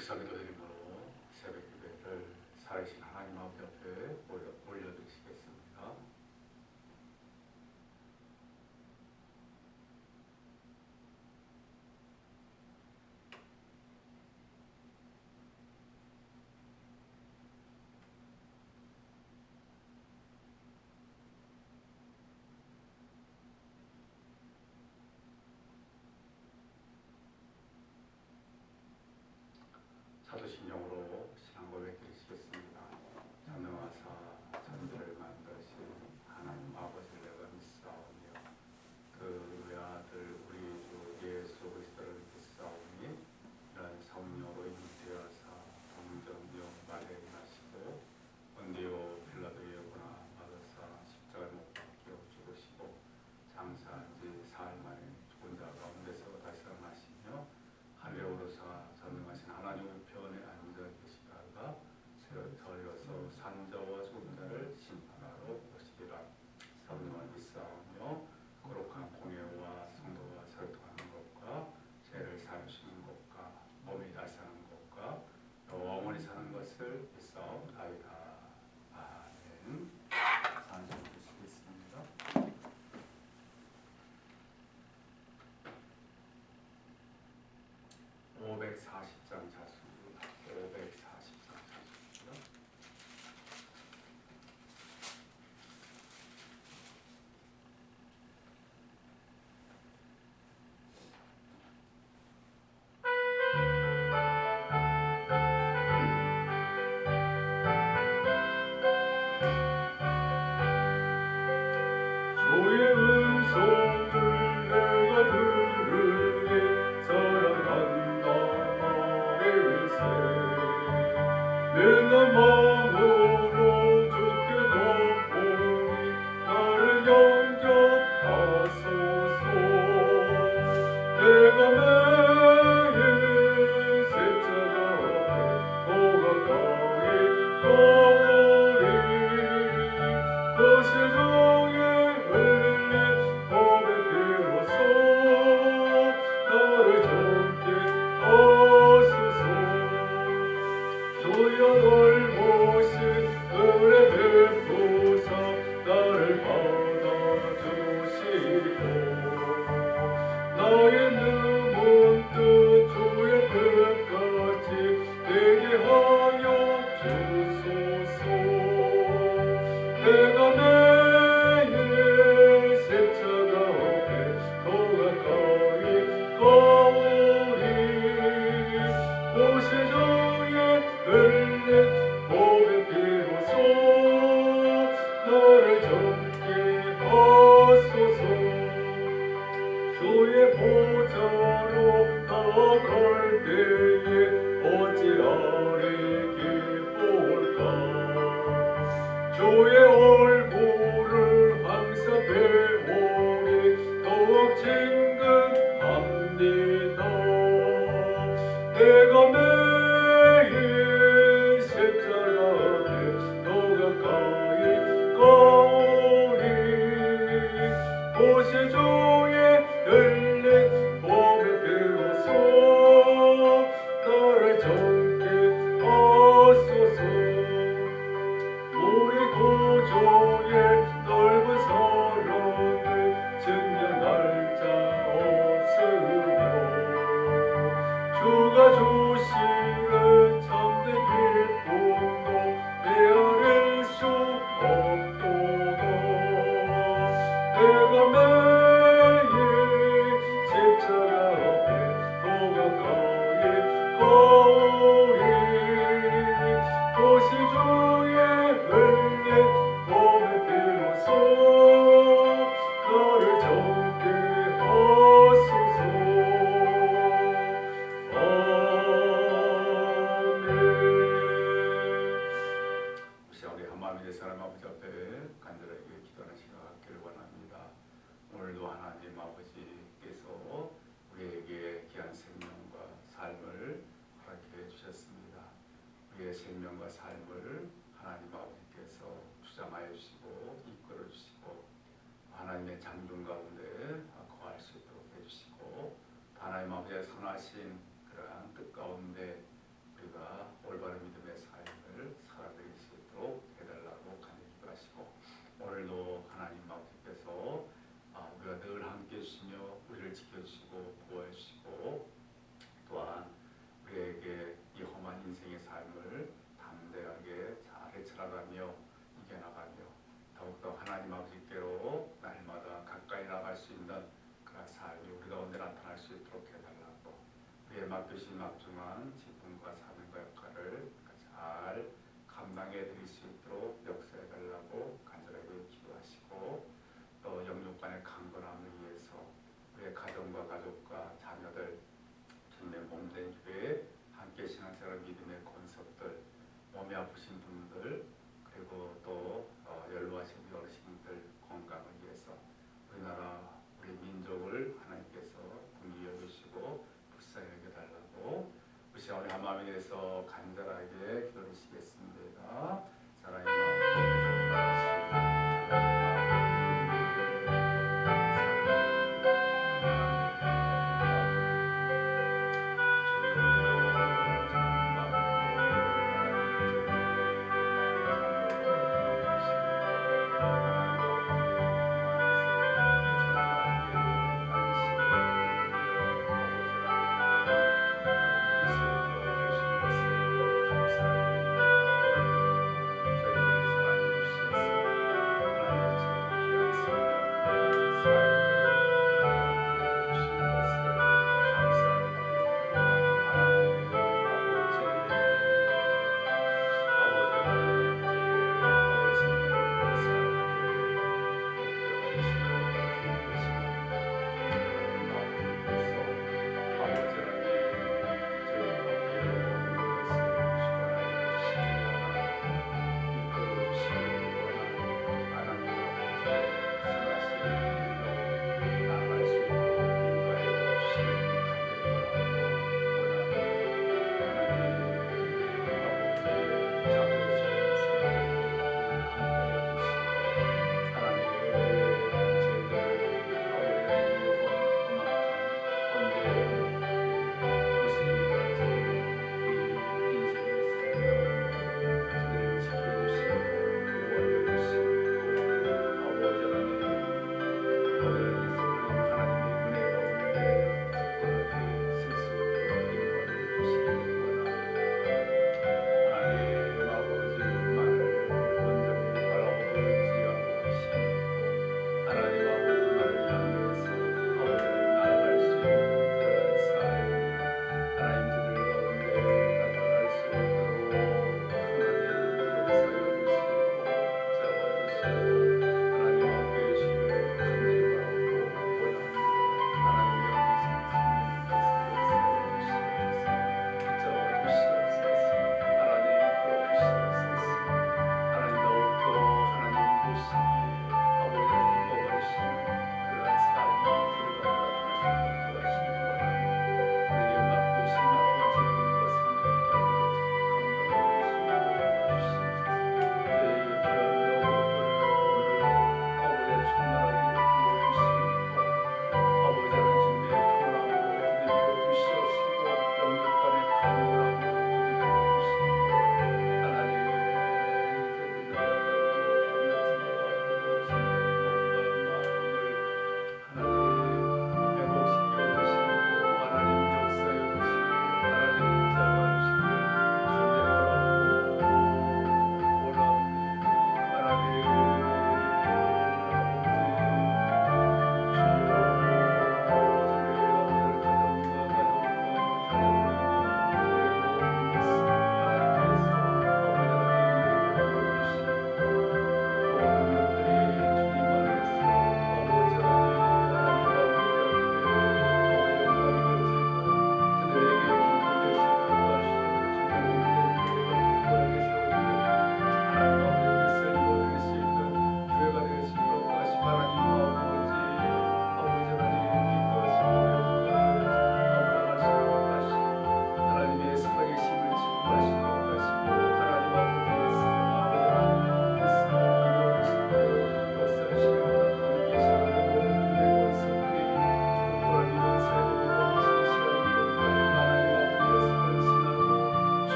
묵상기도 드림으로 새벽 예배를 살리시나 Oh, corte. I've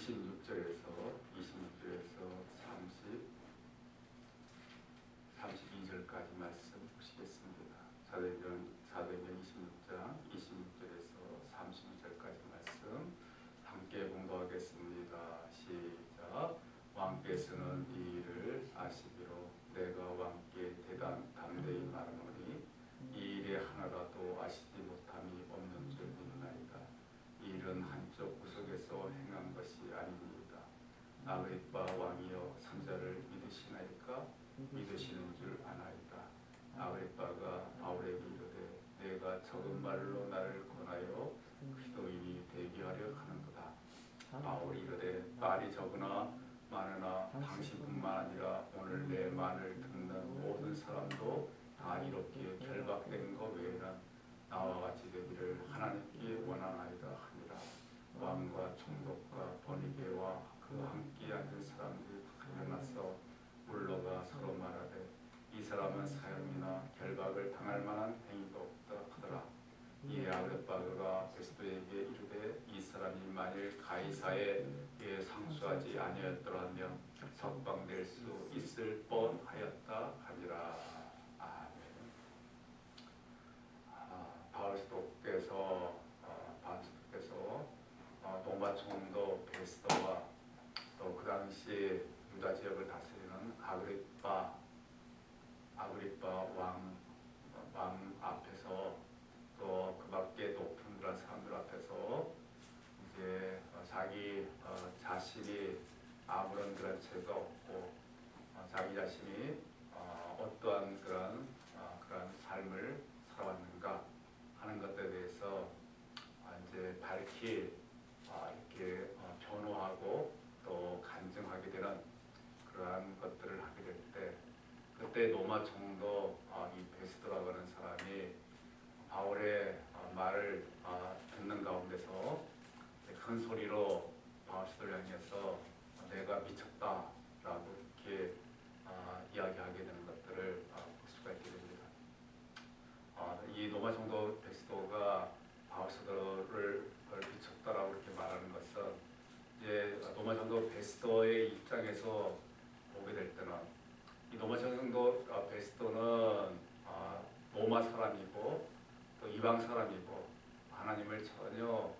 26절에서 26절에서 30 32절까지 말씀 보시겠습니다. 사도행전 사도행전 26장 26절에서 32절까지 말씀 함께 공부하겠습니다. 시작. 왕께서는 이 일을 아시기로 내가 왕께 대단 담대히 말하노니 이 일에 하나라도 아시지 못함이 없는 줄 믿나이다. 이 일은 한쪽 구석에서 행한 것이 아닙니다. 아그리빠 왕이여 선자를 믿으시나이까 믿으시는 줄 아나이다. 아그리빠가 바울에게 이르되 내가 적은 말로 나를 권하여 그리스도인이 되게 하려 하는도다. 바울이 이르되 말이 적으나 많으나 당신뿐만 아니라 오늘 내 말을 듣는 모든 사람도 다 이렇게 결박된 것 외에는 나와 같이 되기를 하나님께 원하나이다 하니라. 왕과 총독과 번이게와 그 함께 앉은 사람들이 일어나서 물러가 서로 말하되 이 사람은 사형이나 결박을 당할 만한 행위가 없다 하더라. 이에 아그레빠가 베스도에게 이르되 이 사람이 만일 가이사에 에 상수하지 아니었더라면 석방될 수 있을 뻔하였다 하니라. 아멘. 아, 바울스도께서 어, 바울스도께서 총독 베스도와 또 그 당시 유다 지역을 다스리는 아그리빠 아그리빠 왕, 왕 앞에서 또 그 밖에 높은 그런 사람들 앞에서 이제 어, 자기 어, 자신이 아무런 그런 죄가 없고 어, 자기 자신이 어, 어떠한 그런 어, 그런 삶을 살아왔는가 하는 것에 대해서 어, 이제 밝히 어, 이렇게 어, 변호하고 또 간증하게 되는 그러한 것들을 하게 될 때 그때 로마 총독 어, 이 베스도라고 하는 사람이 바울의 어, 말을 어, 듣는 가운데서 큰 소리로 바울스를 향해서 내가 미쳤다라고 이렇게 어, 이야기하게 되는 것들을 어, 볼 수가 있게 됩니다. 어, 이 로마 총독 베스도가 바울스를 미쳤다라고 이렇게 말하는 것은 이제 로마 총독 베스도의 입장에서 보게 될 때는 이 로마 총독 어, 베스도는 어, 로마 사람이고 또 이방 사람이고 하나님을 전혀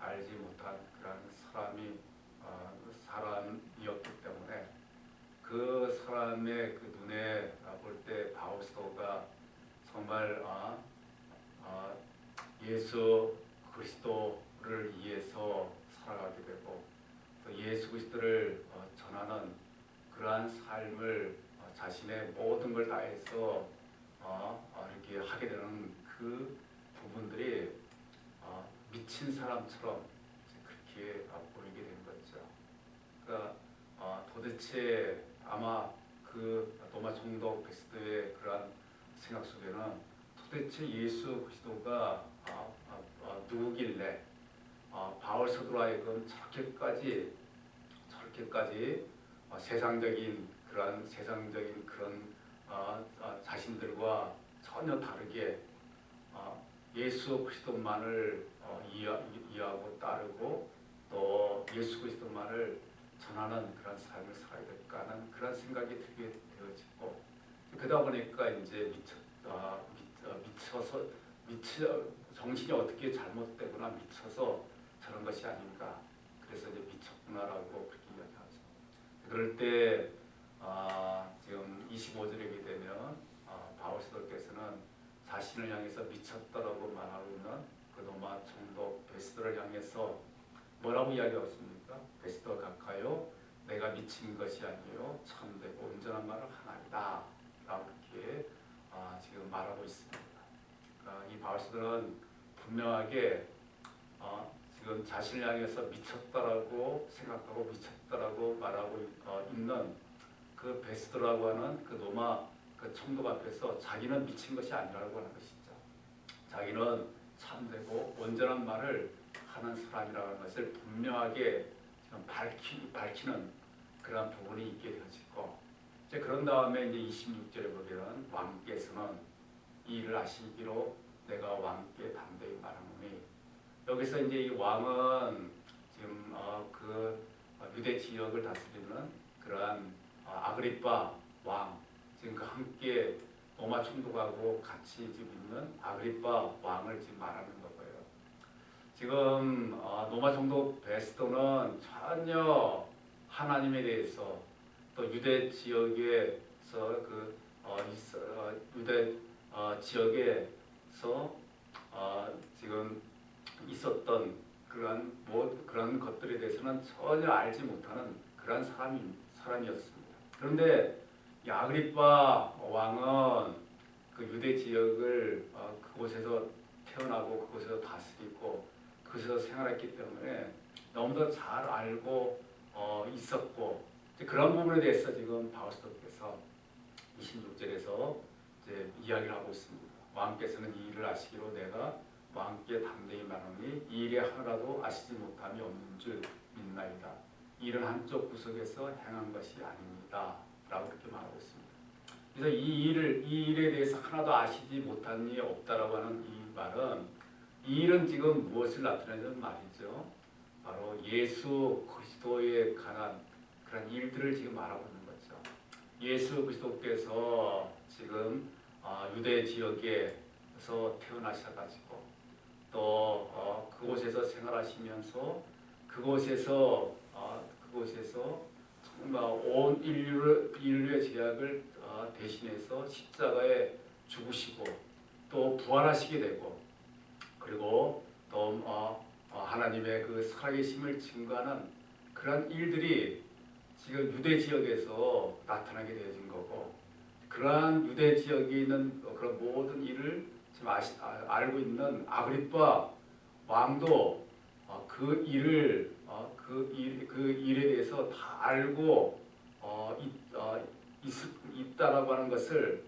알지 못한 그런 사람이 어, 사람이었기 때문에 그 사람의 그 눈에 볼 때 바울스도가 정말 어, 어, 예수 그리스도를 위해서 살아가게 되고 또 예수 그리스도를 어, 전하는 그러한 삶을 어, 자신의 모든 걸 다해서 어, 어, 이렇게 하게 되는 그 부분들이 어, 미친 사람처럼 그렇게 어, 보이게 된 거죠. 그러니까 어, 도대체 아마 그 로마 총독 베스트의 그러한 생각 속에는 도대체 예수 그리스도가 어, 어, 어, 누구길래 어, 바울 사도로 하여금 저렇게까지 저렇게까지 어, 세상적인 그런 세상적인 그런 어, 어, 자신들과 전혀 다르게 어, 예수 그리스도만을 어, 이해, 이해하고 따르고 또 예수 그리스도만을 전하는 그런 삶을 살아야 될까 하는 그런 생각이 들게 되어지고 그러다 보니까 이제 미쳐, 어, 미, 어, 미쳐서 미쳐 정신이 어떻게 잘못되거나 미쳐서 저런 것이 아닌가 그래서 이제 미쳤구나라고 그렇게 이야기하죠. 그럴 때 아, 지금 25절에 되면 아, 바울스도께서는 자신을 향해서 미쳤다라고 말하고 있는 그 로마 총독 향해서 뭐라고 이야기하고 있습니까? 베스도 각하여 내가 미친 것이 아니요 참되고 온전한 말을 하나이다 라고 이렇게 아, 지금 말하고 있습니다. 그러니까 이 바울스도는 분명하게 어, 지금 자신을 향해서 미쳤다라고 생각하고 미쳤다라고 말하고 어, 있는 그 베스도라고 하는 그 로마 그 총독 앞에서 자기는 미친 것이 아니라고 하는 것이죠. 자기는 참되고 온전한 말을 하는 사람이라는 것을 분명하게 지금 밝히 밝히, 밝히는 그런 부분이 있게 되어지고 이제 그런 다음에 이제 26절에 보면 왕께서는 이 일을 아시기로 내가 왕께 담대히 말하노니 여기서 이제 이 왕은 지금 어, 그 어, 유대 지역을 다스리는 그러한 어, 아그리파 왕 지금 그 함께 로마 총독하고 같이 지금 있는 아그리파 왕을 지금 말하는 거고요. 지금 어, 로마 총독 베스토는 전혀 하나님에 대해서 또 유대 지역에서 그 어, 어, 유대 어, 지역에서 어, 지금 있었던 그러한 뭐 그런 것들에 대해서는 전혀 알지 못하는 그러한 사람이 사람이었습니다. 그런데 이 아그리파 왕은 그 유대 지역을 어, 그곳에서 태어나고 그곳에서 다스리고 그곳에서 생활했기 때문에 너무도 잘 알고 어, 있었고 그런 부분에 대해서 지금 바울스도께서 26절에서 이제 이야기를 하고 있습니다. 왕께서는 이 일을 아시기로 내가 왕께 담대히 말하니 이 일에 하나라도 아시지 못함이 없는 줄 믿나이다. 이 일은 한쪽 구석에서 행한 것이 아닙니다. 라고 이렇게 말하고 있습니다. 그래서 이 일을 이 일에 대해서 하나도 아시지 못한 일이 없다라고 하는 이 말은 이 일은 지금 무엇을 나타내는 말이죠? 바로 예수 그리스도에 관한 그런 일들을 지금 있는 거죠. 예수 그리스도께서 지금 어, 유대 지역에서 태어나셔가지고 또 어, 그곳에서 생활하시면서 그곳에서 어, 그곳에서 온 인류를 인류의 죄악을 어, 대신해서 십자가에 죽으시고 또 부활하시게 되고 그리고 또 어, 어, 하나님의 그 살아계심을 증거하는 그런 일들이 지금 유대 지역에서 나타나게 되어진 거고 그러한 유대 지역에 있는 그런 모든 일을 지금 아시, 아, 알고 있는 아그리파 왕도 어, 그 일을 어, 그, 일, 그 일에 대해서 다 알고 어, 있, 어, 있, 있다라고 하는 것을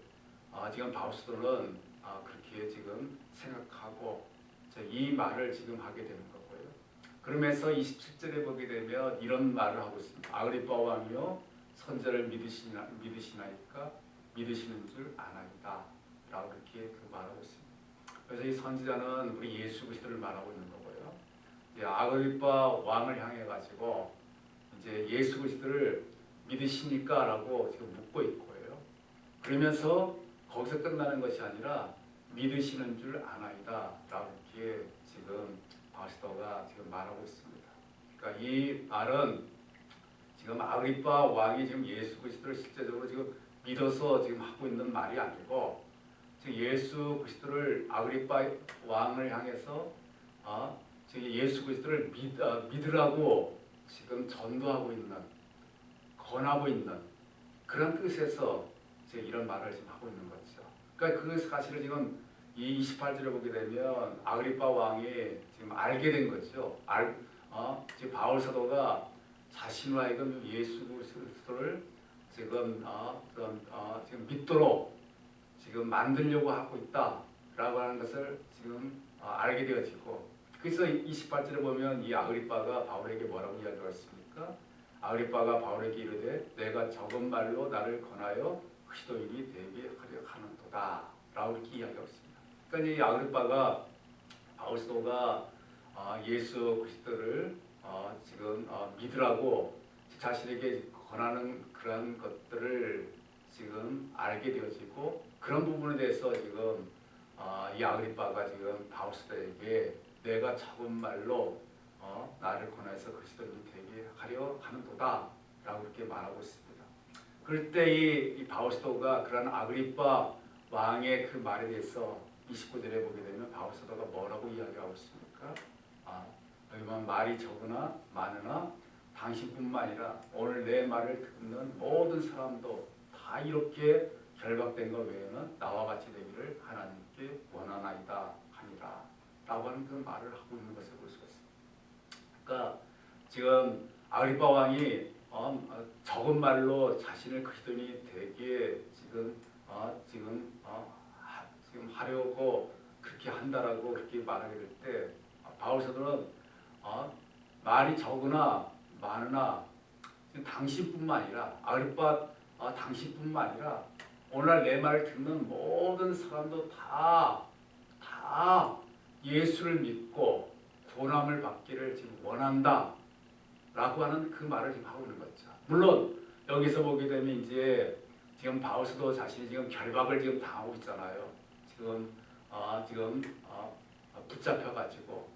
어, 지금 바우스도는 어, 그렇게 지금 생각하고 이 말을 지금 하게 되는 거고요. 그러면서 27절에 보게 되면 이런 말을 하고 있습니다. 아그리파 왕이요 선자를 믿으시나 믿으시나이까 믿으시는 줄 아나이다. 라고 이렇게 그 말하고 있습니다. 그래서 이 선지자는 우리 예수 그리스도를 말하고 있는 거고요. 이제 아그리파 왕을 향해 가지고 이제 예수 그리스도를 믿으시니까라고 지금 묻고 있고요. 그러면서 거기서 끝나는 것이 아니라 믿으시는 줄 아나이다라고 이렇게 지금 바스터가 지금 말하고 있습니다. 그러니까 이 말은 지금 아그리파 왕이 지금 예수 그리스도를 실제적으로 지금 믿어서 지금 하고 있는 말이 아니고 지금 예수 그리스도를 아그리파 왕을 향해서 어, 지금 예수 그리스도를 믿, 어, 믿으라고 지금 전도하고 있는 권하고 있는 그런 뜻에서 지금 이런 말을 지금 하고 있는 거죠. 그러니까 그 사실을 지금 이 28절에 보게 되면 아그리파 왕이 지금 알게 된 거죠. 알, 어, 지금 바울 사도가 자신으로 하여금 예수 그리스도를 지금 어, 그런, 어, 지금 믿도록 지금 만들려고 하고 있다라고 하는 것을 지금 어, 알게 되어지고 그래서 28절에 보면 이 아그리파가 바울에게 뭐라고 이야기하고 있습니까? 아그리파가 바울에게 이르되 내가 적은 말로 나를 권하여 그리스도인이 되게 하려 하는도다 라고 이렇게 이야기하고 있습니다. 그러니까 이 아그리파가 바울 사도가 어, 예수 그리스도를 어, 지금 어, 믿으라고 자신에게 권하는 그런 것들을 지금 알게 되어지고 그런 부분에 대해서 지금 어, 이 아그리파가 지금 바울 사도에게 내가 적은 말로 어, 나를 권하여서 그리스도인이 되게 하려 하는도다 라고 이렇게 말하고 있습니다. 그럴 때이 이 바울 사도가 그런 아그리파 왕의 그 말에 대해서 29절에 보게 되면 바울 사도가 뭐라고 이야기하고 있습니까? 아, 여기 보면 말이 적으나 많으나 당신뿐만 아니라 오늘 내 말을 듣는 모든 사람도 다 이렇게 결박된 것 외에는 나와 같이 되기를 하나님께 원하나이다 하니라 라고 하는 그 말을 하고 있는 것을 볼 수가 있습니다. 그러니까 지금 아그리파 왕이 어, 어, 적은 말로 자신을 그리스도인이 되게 지금 어, 지금 어, 하, 지금 하려고 그렇게 한다라고 그렇게 말하게 될 때 바울 사도는 어, 말이 적으나 많으나 당신뿐만 아니라 아르바 아, 당신뿐만 아니라 오늘 내 말을 듣는 모든 사람도 다 다 예수를 믿고 구원함을 받기를 지금 원한다. 라고 하는 그 말을 지금 하고 있는 거죠. 물론 여기서 보게 되면 이제 지금 바우스도 자신이 지금 결박을 지금 당하고 있잖아요. 지금 아 지금 아, 붙잡혀 가지고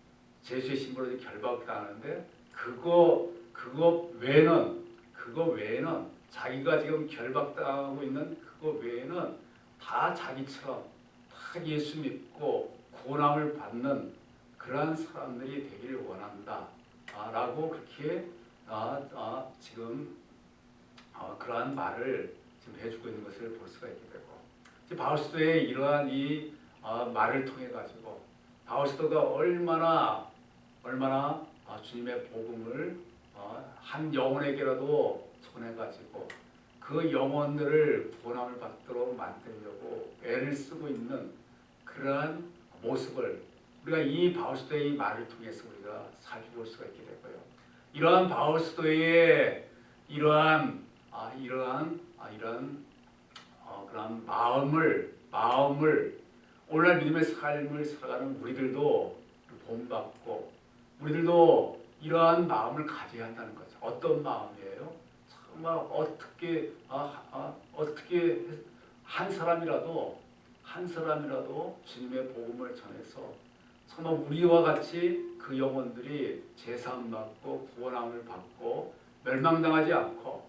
제수의 신부로 결박을 당하는데 그거 그거 외에는 그거 외에는 자기가 지금 결박당하고 있는 그거 외에는 다 자기처럼 다 예수 믿고 구원함을 받는 그러한 사람들이 되기를 원한다. 아, 라고 그렇게 아, 아, 지금 아, 그러한 말을 지금 해주고 있는 것을 볼 수가 있게 되고 바울스도의 이러한 이 아, 말을 통해 가지고 바울스도가 얼마나 얼마나 아, 주님의 복음을 어, 한 영혼에게라도 전해 가지고 그 영혼들을 구원함을 받도록 만들려고 애를 쓰고 있는 그러한 모습을 우리가 이 바울스도의 이 말을 통해서 우리가 살펴볼 수가 있게 되고요. 이러한 바울스도의 이러한 아, 이러한 아, 이러한 어, 그런 마음을 마음을 오늘날 믿음의 삶을 살아가는 우리들도 본받고 우리들도 이러한 마음을 가져야 한다는 거죠. 어떤 마음이에요? 정말 어떻게 아, 아, 어떻게 한 사람이라도 한 사람이라도 주님의 복음을 전해서 정말 우리와 같이 그 영혼들이 제사함 받고 구원함을 받고 멸망당하지 않고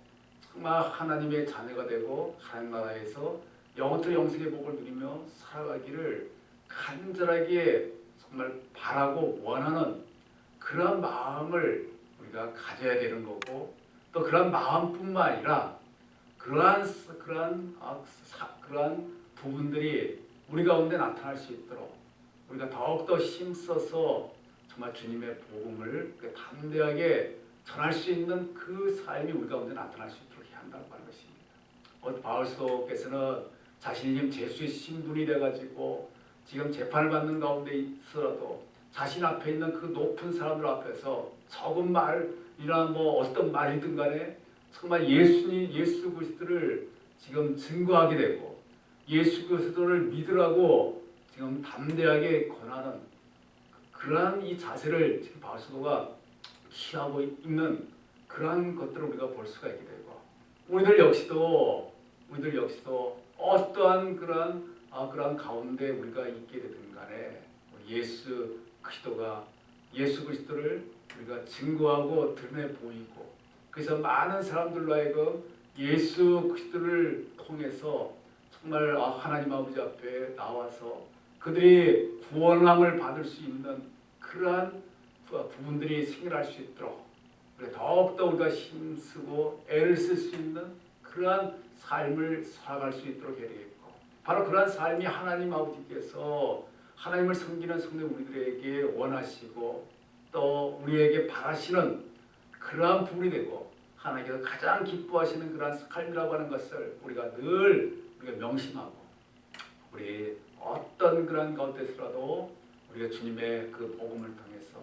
정말 하나님의 자녀가 되고 하나님 나라에서 영원토 영생의 복을 누리며 살아가기를 간절하게 정말 바라고 원하는 그런 마음을 우리가 가져야 되는 거고 또 그런 마음뿐만 아니라 그러한 그러한 아, 사- 그러한 부분들이 우리 가운데 나타날 수 있도록 우리가 더욱더 힘써서 정말 주님의 복음을 그 담대하게 전할 수 있는 그 삶이 우리 가운데 나타날 수 있도록 한다고 하는 것입니다. 어, 바울스도께서는 자신이 지금 제수의 신분이 돼가지고 지금 재판을 받는 가운데 있어도 자신 앞에 있는 그 높은 사람들 앞에서 적은 말이나 뭐 어떤 말이든 간에 정말 예수님 예수 그리스도를 지금 증거하게 되고 예수 그리스도를 믿으라고 지금 담대하게 권하는 그러한 이 자세를 지금 바울스도가 취하고 있는 그러한 것들을 우리가 볼 수가 있게 되고 우리들 역시도 우리들 역시도 어떠한 그러한 아, 그러한 가운데 우리가 있게 되든 간에 예수 그리스도가 예수 그리스도를 우리가 증거하고 드러내 보이고 그래서 많은 사람들로 하여금 예수 그리스도를 통해서 정말 아, 하나님 아버지 앞에 나와서 그들이 구원함을 받을 수 있는 그러한 부- 부분들이 생겨날 수 있도록 그래 더욱더 우리가 힘쓰고 애를 쓸 수 있는 그러한 삶을 살아갈 수 있도록 해야 되겠고 바로 그러한 삶이 하나님 아버지께서 하나님을 섬기는 성도 우리들에게 원하시고 또 우리에게 바라시는 그러한 부분이 되고 하나님께서 가장 기뻐하시는 그러한 삶이라고 하는 것을 우리가 늘 우리가 명심하고 우리 어떤 그런 가운데서라도 우리가 주님의 그 복음을 통해서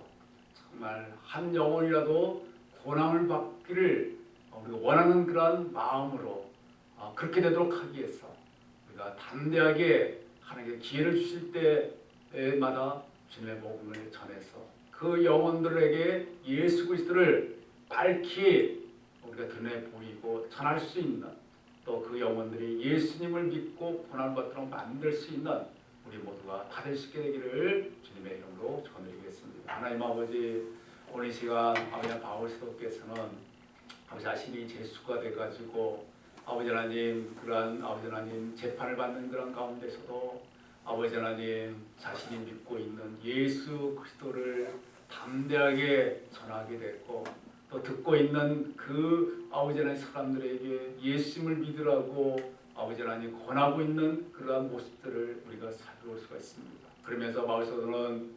정말 한 영혼이라도 구 원함을 받기를 우리가 원하는 그런 마음으로 어, 그렇게 되도록 하기 위해서 우리가 담대하게 하나님께 기회를 주실 때마다 주님의 복음을 전해서 그 영혼들에게 예수 그리스도를 밝히 우리가 드러내 보이고 전할 수 있는 또 그 영혼들이 예수님을 믿고 고난 받도록 만들 수 있는 우리 모두가 다 될 수 있게 되기를 주님의 이름으로 축원드리겠습니다. 하나님 아버지 오늘 이 시간 아버지 바울스도께서는 아버지 자신이 제수가 돼가지고 아버지 하나님 그러한 아버지 하나님 재판을 받는 그런 가운데서도 아버지 하나님 자신이 믿고 있는 예수 그리스도를 담대하게 전하게 됐고 또 듣고 있는 그 아버지 하나님 사람들에게 예수님을 믿으라고 아버지 하나님 권하고 있는 그러한 모습들을 우리가 살펴볼 수가 있습니다. 그러면서 마을서도는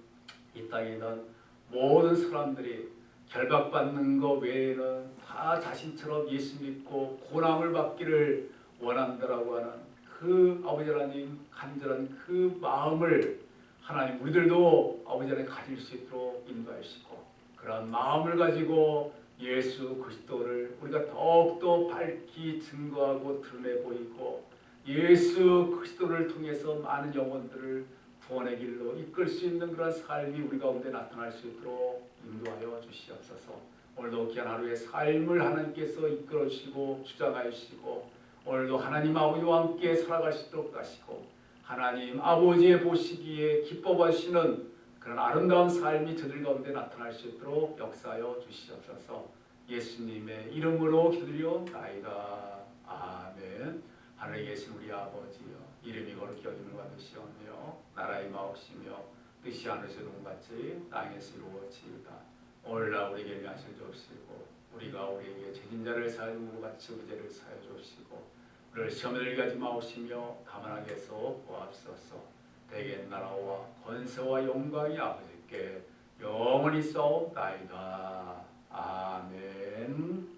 이 땅에 있는 모든 사람들이 결박받는 것 외에는 다 자신처럼 예수 믿고 고난을 받기를 원한다라고 하는 그 아버지 하나님 간절한 그 마음을 하나님 우리들도 아버지 하나님 가질 수 있도록 인도하시고 그런 마음을 가지고 예수 그리스도를 우리 우리가 더욱더 밝히 증거하고 드러내 보이고 예수 그리스도를 통해서 많은 영혼들을 구원의 길로 이끌 수 있는 그런 삶이 우리 가운데 나타날 수 있도록 인도하여 주시옵소서. 오늘도 귀한 하루의 삶을 하나님께서 이끌어 주시고 주장하여 주시고 오늘도 하나님 아버지와 함께 살아갈 수 있도록 하시고 하나님 아버지의 보시기에 기뻐 보시는 그런 아름다운 삶이 저들 가운데 나타날 수 있도록 역사하여 주시옵소서. 예수님의 이름으로 기도드리옵나이다. 아멘. 하늘에 계신 우리 아버지여 이름이 거룩히 여김을 받으시오며 나라의 마옵시며 뜻이 하늘에서도 같이 땅에서 이루어지이다. 오늘날 우리에게 하실 주옵시고 우리가 우리에게 죄진자를 사하는 것 같이 우리 죄를 사여 주옵시고 우리를 시험에 들게 하지 마옵시며 가만하게 해서 보옵소서 대개 나라와 권세와 영광이 아버지께 영원히 싸옵나이다. 아멘